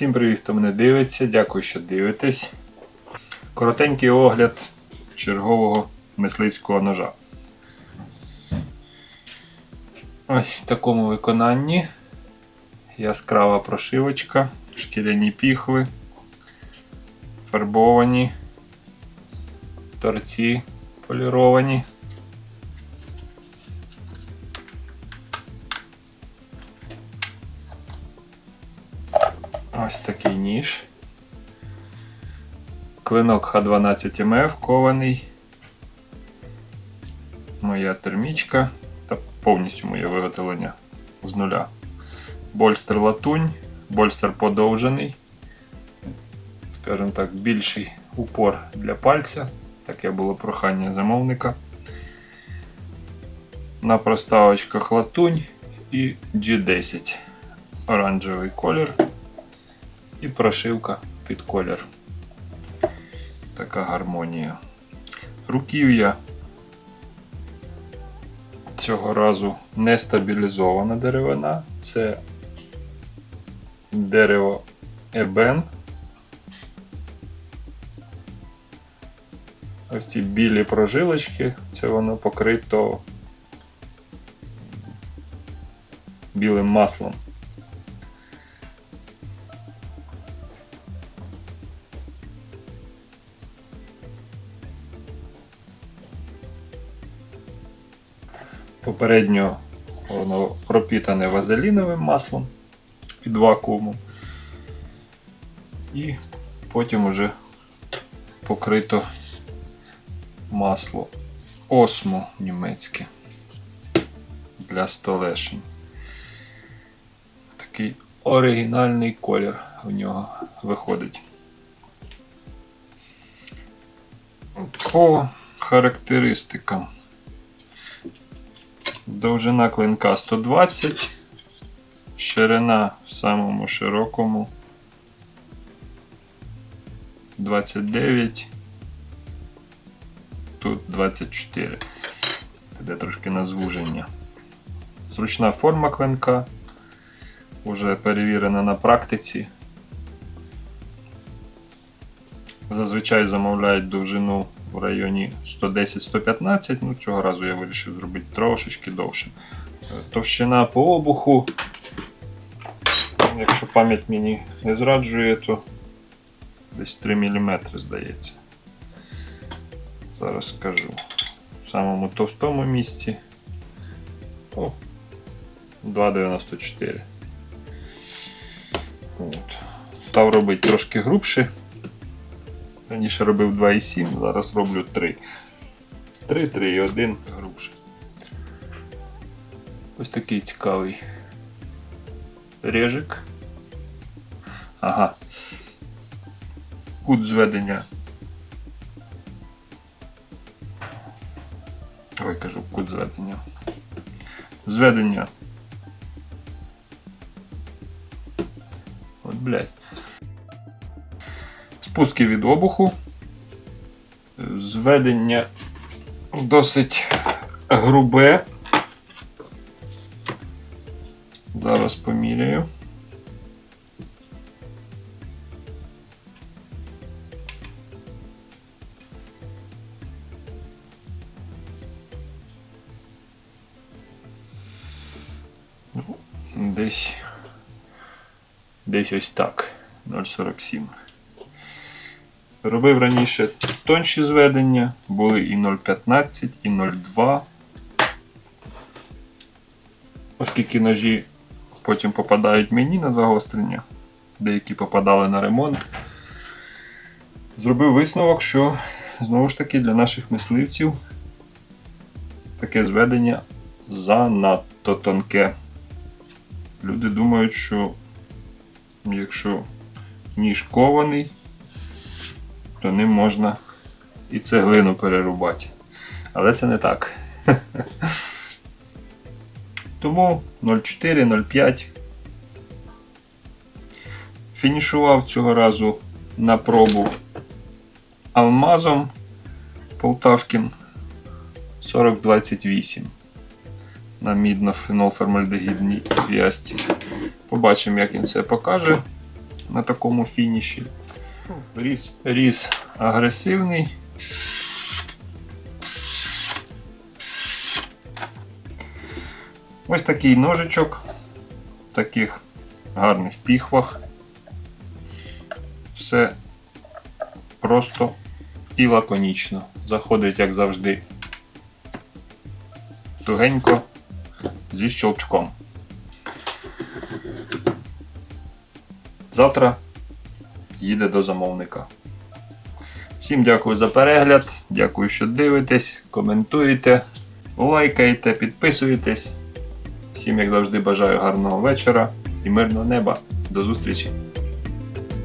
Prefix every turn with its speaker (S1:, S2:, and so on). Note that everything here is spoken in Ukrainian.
S1: Всім привіт, хто мене дивиться. Дякую, що дивитесь. Коротенький огляд чергового мисливського ножа. Ось в такому виконанні яскрава прошивочка, шкіряні піхви, фарбовані, торці поліровані. Ось такий ніж. Клинок Х12МФ кований. Моя термічка та повністю моє виготовлення з нуля. Больстер латунь, больстер подовжений. Скажімо так, більший упор для пальця. Таке було прохання замовника. На проставочках латунь і G10. Оранжевий колір і прошивка під колір. Така гармонія. Руків'я цього разу не стабілізована деревина. Це дерево ебен. Ось ці білі прожилочки, це воно покрито білим маслом. Попередньо воно пропітане вазеліновим маслом під вакуумом. І потім уже покрито масло осмо німецьке для столешень. Такий оригінальний колір в нього виходить. По характеристикам. Довжина клинка 120, ширина в самому широкому 29, тут 24. Іде трошки на звуження. Зручна форма клинка, вже перевірена на практиці. Зазвичай замовляють довжину в районі 110-115, ну цього разу я вирішив зробити трошечки довше. Е, Товщина по обуху, якщо пам'ять мені не зраджує, то десь 3 мм здається. Зараз скажу. В самому товстому місці о, 2,94. От. Став робити трошки грубше. Раніше робив 2,7, зараз роблю 3. 3, 3 і 1 грубше. Ось такий цікавий режик. Ага. Кут зведення. Ой, кажу, кут зведення. Зведення. От, блядь. Спуски від обуху. Зведення досить грубе. Зараз поміряю. Ну, Десь десь ось так. 0,47. Робив раніше тонші зведення, були і 0,15, і 0,2. Оскільки ножі потім попадають мені на загострення, деякі попадали на ремонт. Зробив висновок, що знову ж таки для наших мисливців таке зведення занадто тонке. Люди думають, що якщо ніж кований, то ним можна і цеглину перерубати. Але це не так. Тому 0,4-0,5. Фінішував цього разу на пробу алмазом Полтавкін 4028 на мідно-фенолформальдегідній в'язці. Побачимо, як він це покаже. на такому фініші. Різ, різ агресивний. Ось такий ножичок в таких гарних піхвах. Все просто і лаконічно. Заходить, як завжди, тугенько зі щелчком. Завтра їде до замовника. Всім дякую за перегляд, дякую, що дивитесь, коментуєте, лайкаєте, підписуєтесь. Всім, як завжди, бажаю гарного вечора і мирного неба. До зустрічі!